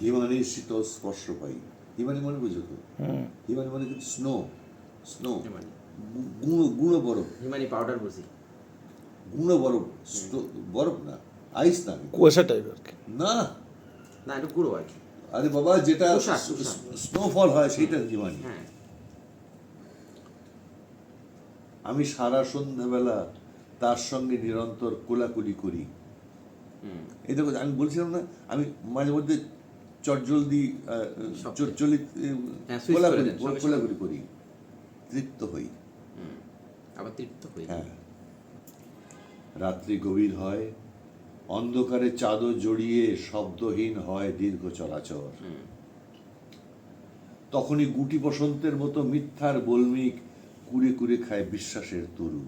হিমানির শীতল স্পর্শ পাই হিমানি মানে বুঝো তো হুম হিমানি মানে কিন্তু স্নো স্নো হিমানি। গুঁড়ো গুঁড়ো বরফ হিমানি পাউডার বুঝি গুঁড়ো বরফ স্নো- বরফ না। আইস না। কুয়াশা টাইপের আর কি। না। না একটু গুঁড়ো আর কি। আরে বাবা যেটা। স্নোফল হয় সেটা হিমানি হ্যাঁ। আমি সারা সন্ধ্যাবেলা তার সঙ্গে নিরন্তর কোলাকুলি করি। হুম। এই দেখো আমি বলছিলাম না আমি মাঝে মধ্যে চটজলদি হ্যাঁ, কোলাকুলি কোলাকুলি করি তৃপ্ত হই। আবার তৃপ্ত হয়ে হ্যাঁ। রাত্রি গভীর হয় অন্ধকারে চাদর জড়িয়ে শব্দহীন হয় দীর্ঘ চলাচল। তখনই গুটি বসন্তের মতো মিথ্যার বলমিক কুড়ে কুড়ে খায় বিশ্বাসের তরু।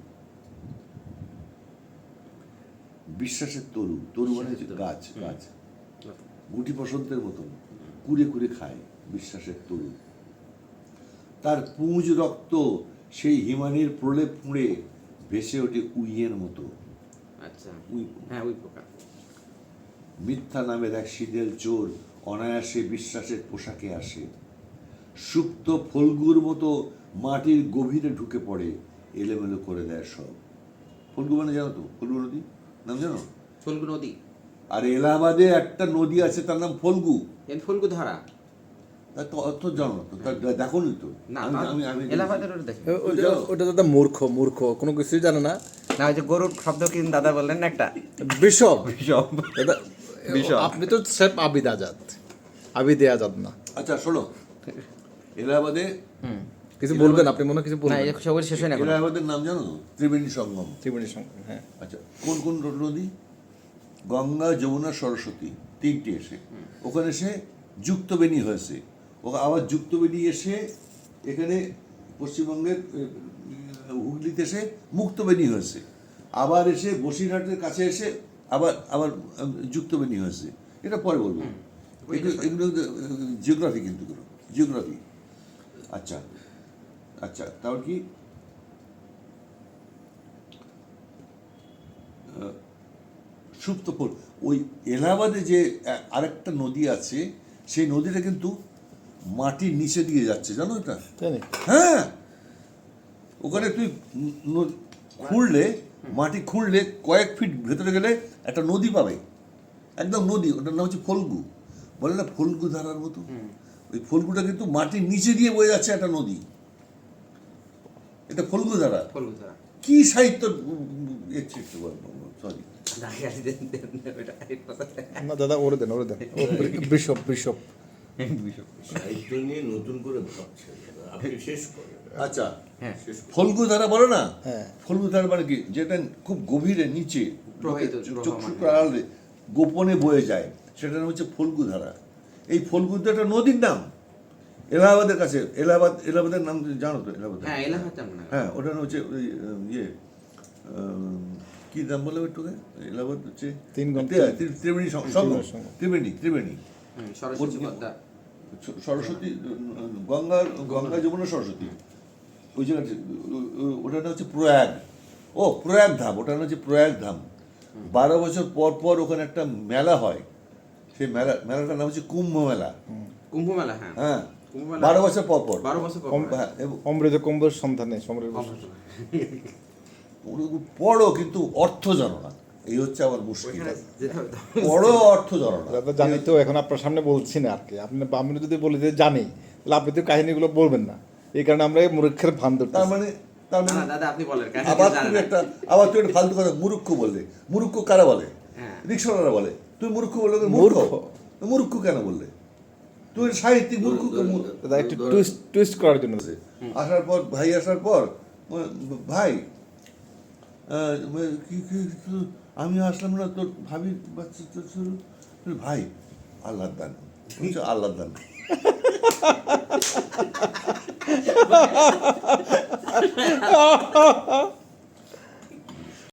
বিশ্বাসের তরু তরু মানে হচ্ছে গাছ গাছ। গুটি বসন্তের মতন কুড়ে কুড়ে খায় বিশ্বাসের তরু। তার পুঁজ রক্ত সেই হিমানির প্রলেপ ফুঁড়ে ভেসে ওঠে উইয়ের মতো। আচ্ছা। হ্যাঁ মিথ্যা নামের এক সিদেল চোর অনায়াসে বিশ্বাসের পোশাকে আসে। সুপ্ত ফলগুর মতো মাটির গভীরে ঢুকে পড়ে এলোমেলো করে দেয় সব। ফলগু মানে জানো তো? ফলগু নদী? নাম জানো? ফলগু নদী। আর এলাহাবাদে একটা নদী আছে তার নাম ফলগু। ফুলগু ধারা। জানো তো দেখো নি তো ওটা দাদা মূর্খ মূর্খ কোনো কিছুই জানে না। না ওই যে গরুর শব্দ কিন্তু দাদা বললেন না একটা? বিশপ। বিষম দাদা আপনি তো সেফ আবিদ আজাদ। আবিদে আজাদ না। আচ্ছা শোনো। এলাহাবাদে হুম কিছু বলবেন আপনি মনে কিছু বলবেন। সবার শেষ হয় না এলাহাবাদের নাম জানো? ত্রিবেণী সঙ্গম। ত্রিবেণী সঙ্গে হ্যাঁ। আচ্ছা কোন কোন নদী? গঙ্গা যমুনা সরস্বতী তিনটে এসে। ওখানে এসে যুক্তবেণী হয়েছে। ও আবার যুক্তবেণী এসে এখানে পশ্চিমবঙ্গের হুগলিতে এসে মুক্তবেণী হয়েছে। আবার এসে বসিরহাটের কাছে এসে আবার আবার যুক্তবেণী হয়েছে। এটা পরে বলব। এগুলো জিওগ্রাফি কিন্তু জিওগ্রাফি। আচ্ছা আচ্ছা তারপর কি? সুপ্ত ফুল ওই এলাহাবাদে যে আরেকটা নদী আছে সেই নদীটা কিন্তু মাটির নিচে দিয়ে যাচ্ছে জানো এটা? হ্যাঁ। ওখানে তুই খুঁড়লে মাটি খুঁড়লে কয়েক ফিট ভেতরে গেলে একটা নদী পাবে। একদম নদী ওটার নাম হচ্ছে ফলগু। বলে না ফলগু ধারার মতো? ওই ফলগুটা কিন্তু মাটির নিচে দিয়ে বয়ে যাচ্ছে একটা নদী। এটা ফলগু ধারা। ফুলগু ধারা। কি সাহিত্য সরি দাঁড়িয়ে ওটা। না দাদা ওরে দেন ওরে দেন। ও বিশপ বিশপ সাহিত্য নিয়ে নতুন করে ভাবছেন আপনি শেষ করেন। আচ্ছা হ্যাঁ। ফলগু ধারা বলো না? হ্যাঁ। ফলগু ধারা মানে কি? যেটা খুব গভীরে নিচে। চক্ষু আড়ালে গোপনে বয়ে যায়। সেটার নাম হচ্ছে ফলগু ধারা এই ফলগু তো একটা নদীর নাম। এলাহাবাদের কাছে এলাহাবাদ এলাহাবাদের নাম জানো তো? এলাহাবাদ হ্যাঁ এলাহাবাদ হ্যাঁ নাম হচ্ছে ওই ইয়ে কি নাম বলে একটু এলাহাবাদ হচ্ছে তিন ত্রিবেণী সঙ্গম ত্রিবেণী ত্রিবেণী সরস্বতী গঙ্গা গঙ্গা যমুনা সরস্বতী। ওই জায়গাটা ওটার নাম হচ্ছে প্রয়াগ। ও প্রয়াগ ধাম ওটার নাম হচ্ছে প্রয়াগ ধাম। বারো বছর পর পর ওখানে একটা মেলা হয়। সেই মেলা মেলাটার নাম হচ্ছে কুম্ভ মেলা। কুম্ভ মেলা হ্যাঁ। হ্যাঁ। কুম্ভ মেলা বারো বছর পর পর। বারো বছর পর কম- পর। হ্যাঁ অমৃত কুম্ভের সন্ধানে। ওগুলো পড়ো কিন্তু অর্থ জানো না এই হচ্ছে আমার মুশকিল। পড়ো অর্থ জানো না জানি তো এখন আপনার সামনে বলছি না আর কি। আপনি আমি যদি বলি যে জানি তাহলে আপনি তো কাহিনীগুলো বলবেন না। এই কারণে আমরা এই মূর্খের ভান তার মানে তার মানে দাদা আপনি বলেন আবার তুমি একটা আবার তুমি একটা ফালতু কথা মুরুক্ষ বললে। মুরুক্ষ কারা বলে? হ্যাঁ। রিক্সাওয়ালারা বলে। তুমি মূর্খ বললে মূর্খ। মূর্খ? কেন বললে? তুমি সাহিত্যিক মূর্খ একটু টুইস্ট টুইস্ট করার জন্য। আসার পর ভাই আসার পর ভাই আমি আসলাম না তোর ভাবি বাচ্চা তোর শুরু। ভাই আল্লাহ দান। আল্লাহ দান।